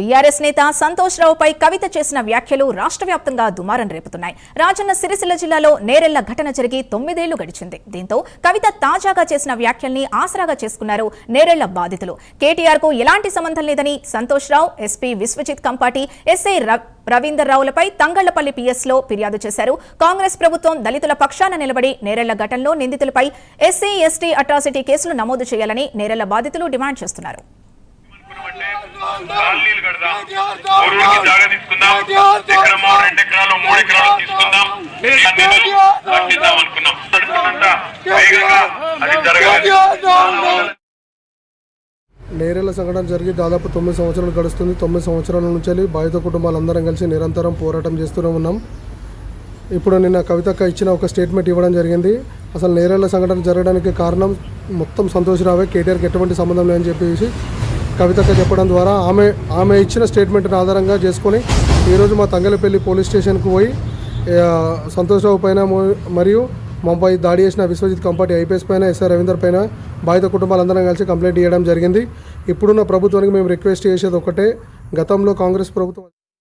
BRS నేత సంతోష్ రావుపై కవిత చేసిన వ్యాఖ్యలు రాష్ట్ర వ్యాప్తంగా దుమారం రేపుతున్నాయి. రాజన్న సిరిసిల్ల జిల్లాలో నేరెళ్ళ ఘటన జరిగి తొమ్మిదేళ్ళు గడిచింది. దీంతో కవిత తాజాగా చేసిన వ్యాఖ్యల్ని ఆసరాగా చేసుకున్నారు నేరెళ్ళ బాధితులు. కేటీఆర్కు ఎలాంటి సంబంధం లేదని సంతోష్ రావు ఎస్పీ విశ్వజిత్ కంపాటి ఎస్ఐ రవీందర్ రావులపై తంగళ్ళపల్లి పిఎస్లో ఫిర్యాదు చేశారు. కాంగ్రెస్ ప్రభుత్వం దళితుల పక్షాన నిలబడి నేరెళ్ళ ఘటనలో నిందితులపై ఎస్సీ ఎస్టీ అట్రాసిటీ కేసులు నమోదు చేయాలని నేరెళ్ళ బాధితులు డిమాండ్ చేస్తున్నారు. కాలనీలు కడదాం. ఊరూరికి జాగా తీసుకుందాం. రెండు ఎకరాలు మూడు ఎకరాలు తీసుకుందాం. కట్టిద్దాం అనుకున్నాం. వేగంగా అది నేరేళ్ళ సంఘటన జరిగి దాదాపు తొమ్మిది సంవత్సరాలు గడుస్తుంది. తొమ్మిది సంవత్సరాల నుంచి బాధిత కుటుంబాలందరం కలిసి నిరంతరం పోరాటం చేస్తూనే ఉన్నాం. ఇప్పుడు నిన్న కవితక్క ఇచ్చిన ఒక స్టేట్మెంట్ ఇవ్వడం జరిగింది. అసలు నేరేళ్ళ సంఘటన జరగడానికి కారణం మొత్తం సంతోషరావే కేటీఆర్కి ఎటువంటి సంబంధం లేదని చెప్పేసి కవితక్క చెప్పడం ద్వారా ఆమె ఆమె ఇచ్చిన స్టేట్మెంట్ని ఆధారంగా చేసుకొని ఈరోజు మా తంగలపల్లి పోలీస్ స్టేషన్కు పోయి సంతోష్రావు సంతోషరావు పైన మరియు మాపై దాడి చేసిన విశ్వజిత్ కంపాటి ఐపీఎస్ పైన ఎస్ఆర్ రవీందర్ పైన బాధిత కుటుంబాలందరం కలిసి కంప్లైంట్ ఇవ్వడం జరిగింది. ఇప్పుడున్న ప్రభుత్వానికి మేము రిక్వెస్ట్ చేసేది ఒకటే గతంలో కాంగ్రెస్ ప్రభుత్వం